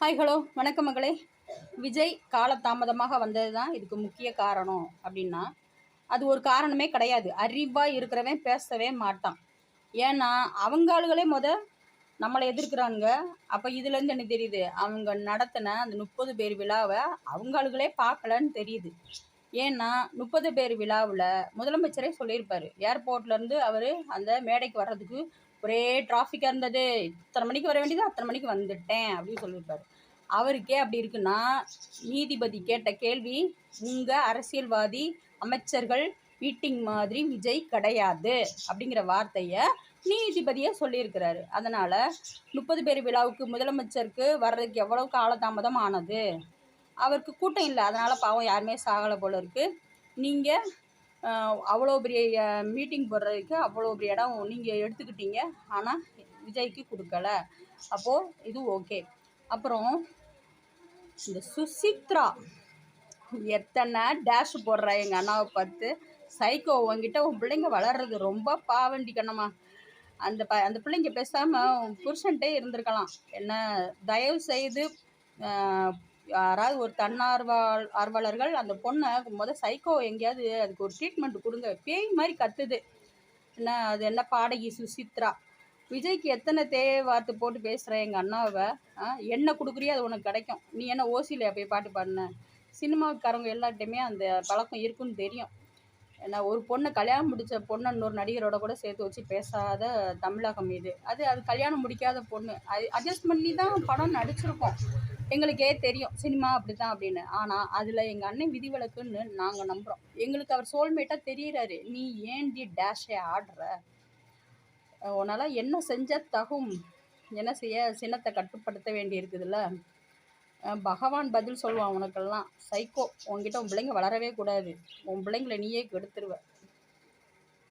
Hi hello வணக்கம் மகளே. விஜய் காலதாமதமாக வந்தது தான் இதுக்கு முக்கிய காரணம் அப்படின்னா அது ஒரு காரணமே கிடையாது. அறிவாக இருக்கிறவன் பேசவே மாட்டான். ஏன்னா அவங்க ஆளுகளே முத நம்மளை எதிர்க்கிறானுங்க. அப்போ இதுலேருந்து என்ன தெரியுது அவங்க நடத்தின அந்த முப்பது பேர் விழாவை அவங்க ஆளுகளே பார்க்கலன்னு தெரியுது. ஏன்னா முப்பது பேர் விழாவில் முதலமைச்சரே சொல்லியிருப்பார். ஏர்போர்ட்லேருந்து அவர் அந்த மேடைக்கு வர்றதுக்கு ஒரே டிராஃபிக்காக இருந்தது. இத்தனை மணிக்கு வர வேண்டியது? அத்தனை மணிக்கு வந்துட்டேன் அப்படின்னு சொல்லியிருப்பார். அவருக்கே அப்படி இருக்குன்னா நீதிபதி கேட்ட கேள்வி உங்கள் அரசியல்வாதி அமைச்சர்கள் மீட்டிங் மாதிரி விஜய் கிடையாது. அப்படிங்கிற வார்த்தையை நீதிபதியே சொல்லியிருக்கிறாரு. அதனால் முப்பது பேர் விழாவுக்கு முதலமைச்சருக்கு வர்றதுக்கு எவ்வளோ காலதாமதம் ஆனது? அவருக்கு கூட்டம் இல்லை. அதனால் பாவம் யாருமே சாகலை போல இருக்குது நீங்கள் அவ்வளோ பெரிய மீட்டிங் போடுறதுக்கு அவ்வளோ பெரிய இடம் நீங்கள் எடுத்துக்கிட்டீங்க. ஆனால் விஜய்க்கு கொடுக்கல. அப்போது இது ஓகே அப்புறம் இந்த சுசித்ரா எத்தனை டேஷ் போடுறா எங்கள் அண்ணாவை பார்த்து. சைக்கோ உங்ககிட்ட உன் பிள்ளைங்க வளர்றது ரொம்ப பாவண்டி கண்ணம்மா. அந்த ப அந்த பிள்ளைங்க பேசாமல் உன் புருஷன்ட்டே இருந்திருக்கலாம். என்ன தயவு செய்து யாராவது ஒரு தன்னார்வா ஆர்வலர்கள் அந்த பொண்ணை முத சைக்கோ எங்கேயாவது அதுக்கு ஒரு ட்ரீட்மெண்ட் கொடுங்க. பேய் மாதிரி கத்துது. என்ன அது என்ன பாடகி சுசித்ரா. விஜய்க்கு எத்தனை தேவை வார்த்தை போட்டு பேசுகிற எங்கள் அண்ணாவை? ஆ, என்ன கொடுக்குறியோ அது உனக்கு கிடைக்கும். நீ என்ன ஓசியில் போய் பாட்டு பாடின? சினிமாக்காரங்க எல்லார்ட்டையுமே அந்த பழக்கம் இருக்குன்னு தெரியும். நான் ஒரு பொண்ணை கல்யாணம் முடித்த பொண்ணை இன்னொரு நடிகரோட கூட சேர்த்து வச்சு பேசாத தமிழகம் இது. அது அது கல்யாணம் முடிக்காத பொண்ணு. அது அட்ஜஸ்ட் பண்ணி தான் படம் நடிச்சிருக்கோம். எங்களுக்கே தெரியும். சினிமா அப்படி தான் அப்படின்னு. ஆனால் அதில் எங்கள் அண்ணன் விதிவிலக்குன்னு நாங்கள் நம்புகிறோம் எங்களுக்கு அவர் சோல்மேட்டாக தெரியிறாரு. நீ ஏன்டி டேஷே ஆடுற? உன்னால் என்ன செஞ்சால் தகும்? என்ன செய்ய சினத்தை கட்டுப்படுத்த வேண்டி இருக்குதுல்ல பகவான் பதில் சொல்லுவான் உனக்கெல்லாம். சைக்கோ உன்கிட்ட உன் பிள்ளைங்க வளரவே கூடாது. உன் பிள்ளைங்களை நீயே கெடுத்துருவ.